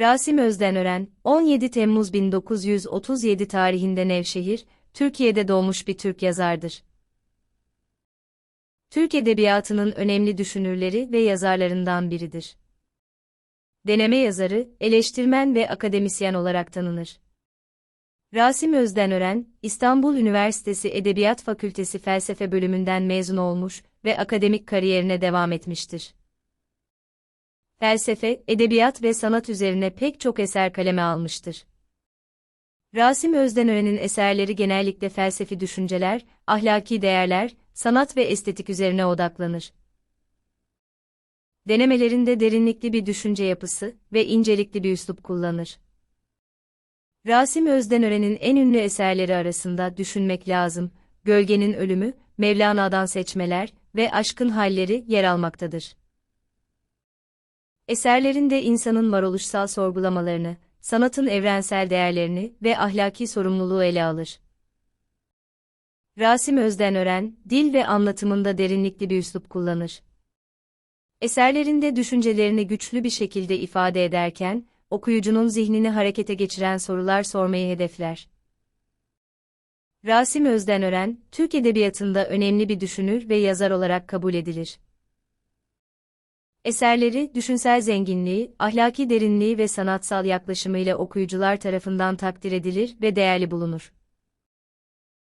Rasim Özdenören, 17 Temmuz 1937 tarihinde Nevşehir, Türkiye'de doğmuş bir Türk yazardır. Türk Edebiyatı'nın önemli düşünürleri ve yazarlarından biridir. Deneme yazarı, eleştirmen ve akademisyen olarak tanınır. Rasim Özdenören, İstanbul Üniversitesi Edebiyat Fakültesi Felsefe bölümünden mezun olmuş ve akademik kariyerine devam etmiştir. Felsefe, edebiyat ve sanat üzerine pek çok eser kaleme almıştır. Rasim Özdenören'in eserleri genellikle felsefi düşünceler, ahlaki değerler, sanat ve estetik üzerine odaklanır. Denemelerinde derinlikli bir düşünce yapısı ve incelikli bir üslup kullanır. Rasim Özdenören'in en ünlü eserleri arasında Düşünmek Lazım, Gölgenin Ölümü, Mevlana'dan Seçmeler ve Aşkın Halleri yer almaktadır. Eserlerinde insanın varoluşsal sorgulamalarını, sanatın evrensel değerlerini ve ahlaki sorumluluğu ele alır. Rasim Özdenören, dil ve anlatımında derinlikli bir üslup kullanır. Eserlerinde düşüncelerini güçlü bir şekilde ifade ederken, okuyucunun zihnini harekete geçiren sorular sormayı hedefler. Rasim Özdenören, Türk Edebiyatı'nda önemli bir düşünür ve yazar olarak kabul edilir. Eserleri, düşünsel zenginliği, ahlaki derinliği ve sanatsal yaklaşımıyla okuyucular tarafından takdir edilir ve değerli bulunur.